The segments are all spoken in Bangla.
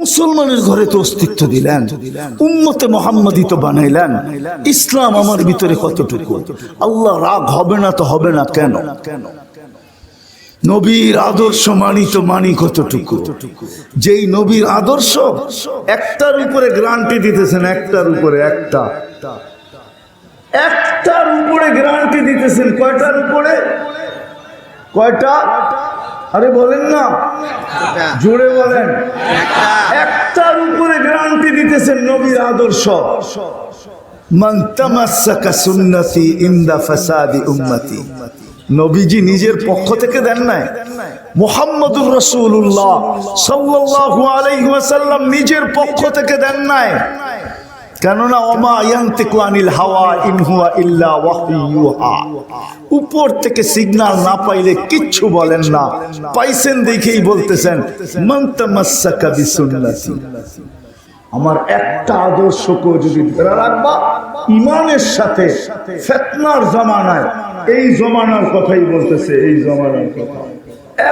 মুসলমানের ঘরে তো অস্তিত্ব দিলেন। উম্মতে মোহাম্মদী তো বানাইলেন। ইসলাম আমার ভিতরে কতটুকু? আল্লাহ রাগ হবে না তো হবে না কেন? নবীর আদর্শ মানি তো মানি কতটুকু? যেই নবীর আদর্শ একটার উপরে গ্রান্টি দিতেছেন, একটার উপরে একটা। একটার উপরে গ্যারান্টি দিতেছেন, কয়টার উপরে? কয়টা? আরে বলেন না। জোরে বলেন। একটার উপরে গ্যারান্টি দিতেছেন নবীর আদর্শ। নবীজি নিজের পক্ষ থেকে দেন নাই। মুহাম্মদুর রাসূলুল্লাহ সাল্লাল্লাহু আলাইহি ওয়াসাল্লাম নিজের পক্ষ থেকে দেন নাই। কেননা অমা ইয়ান্তিকু আনিল হাওয়া ইন হুয়া ইল্লা ওয়াহয়ু ইউহা উপর থেকে সিগন্যাল না পাইলে কিচ্ছু বলেন না। পাইছেন দেখেই বলতেছেন, মান তামাসসাকা বিসুন্নতি। আমার একটা আদর্শকে যদি ধরে রাখবা, ইমানের সাথে ফেতনার জমানায় এই জমানার কথাই বলতেছে, এই জমানার কথা।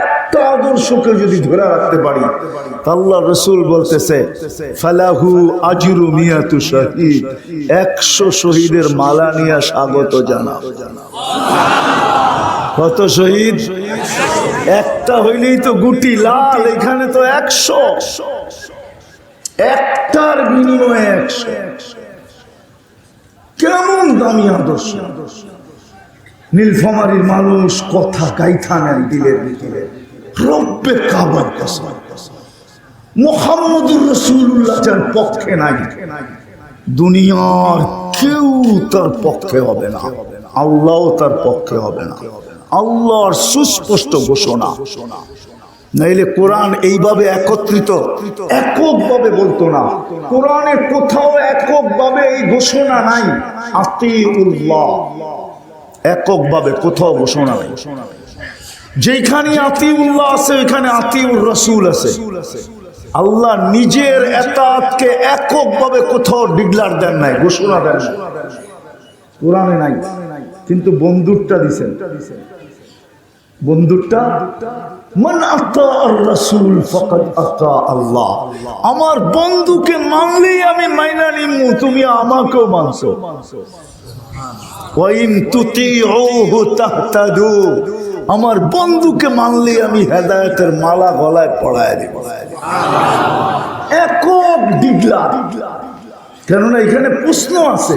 একটা আদর্শকে যদি ধরে রাখতে পারি আল্লাহ রসুল বলতেছে, ফালাহু আজরু মিয়াতু শহীদ, একশো শহীদের মালা নিয়ে স্বাগত জানা কত শহীদ? একটা হইলেই তো গুটি লাল, এখানে তো একশো। একটার বিনিময়ে একশো। কেমন দামি আদর্শ? নীলফামারির মানুষ কথা গাইথা নেন দিলের ভিতরে। রব্বে কাবার কসম। মোহাম্মদুর রসুল্লাহ যার পক্ষে নাই, দুনিয়ার কেউ তার পক্ষে হবে না। আল্লাহ তার পক্ষে হবে না। আল্লাহর সুস্পষ্ট ঘোষণা। নাইলে কোরআন এইভাবে একত্রিত, এককভাবে বলতো না। কোরআনে কোথাও এককভাবে এই ঘোষণা নাই। আতিউল্লাহ। এককভাবে কোথাও ঘোষণা নাই। যেখানে আতিউল্লাহ আছে, ওইখানে আতিউর রসুল আছে। আল্লাহ নিজের এতাতকে এককভাবে কোথাও ডিগলার দেন নাই, ঘোষণা দেন নাই। কোরআনে নাই, কিন্তু বন্ধুরটা দিছেন। মান আতা রাসূল আল্লাহ। আমার বন্ধুকে মানলেই আমি মাইনা নিমু, তুমি আমাকেও মানছো। তাহতাদু। আমার বন্ধুকে মানলে আমি হেদায়তের মালা গলায় পড়ায় দিব। একক ডিগলা। কেননা এখানে প্রশ্ন আছে।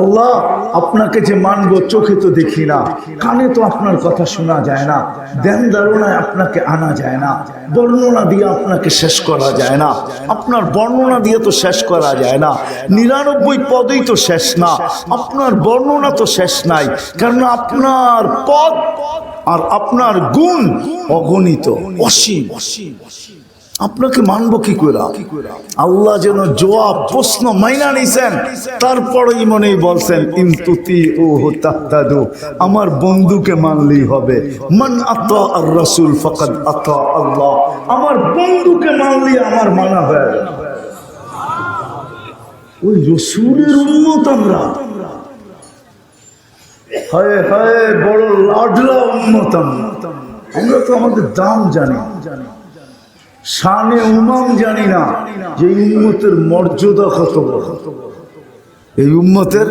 আল্লাহ, আপনাকে যে মানব চোখে তো দেখি না, কানে তো আপনার কথা শোনা যায় না দেন ধারণায় আপনাকে আনা যায় না, বর্ণনা দিয়ে আপনাকে শেষ করা যায় না, আপনার বর্ণনা দিয়ে তো শেষ করা যায় না, নিরানব্বই পদেই তো শেষ না, আপনার বর্ণনা তো শেষ নাই কারণ আপনার পদ আর আপনার গুণ অগণিত অসীম অসীম অসীম। আপনাকে মানবো কি করে? আল্লাহ যেন জবাব প্রশ্ন মাইনা নিছেন তারপরেই মনে বলছেন ইন্তুতি ও আমার বন্ধুকে মানলেই হবে। মান আতা আর রাসূল ফাকাদ আতা আল্লাহ আমার বন্ধুকে মানলেই আমার মানা হয়ে। ওই রসুলের উন্মত আমরা। হায় হায়, বড় লাডলা আমরা। আমরা তো আমাদের দাম জানি জানি। শানে উমাম জানি না যে উম্মতের মর্যাদা কত এই উম্মতের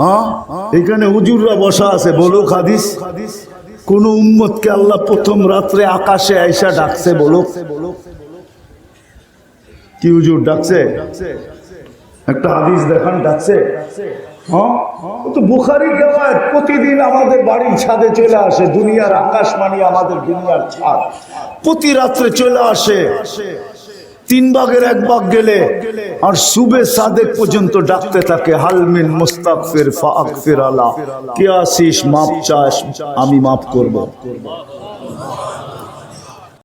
হ্যাঁ? এখানে হুজুররা বসা আছে বলো হাদিস। কোন উম্মতকে আল্লাহ প্রথম রাত্রে আকাশে আইসা ডাকছে বলো কি হুজুর ডাকছে? একটা হাদিস দেখান, ডাকছে? হ্যাঁ? প্রতিদিন আমাদের বাড়ির ছাদে চলে আসে, দুনিয়ার আকাশ মানি আমাদের দুনিয়ার ছাদ। প্রতি রাত্রে চলে আসে। তিন ভাগের এক ভাগ গেলে আর সুবে সাদেক পর্যন্ত ডাকতে থাকে হালমিন মুস্তাকফির ফাকফির আলা। কে আসিস, মাপ চাস, আমি মাফ করব।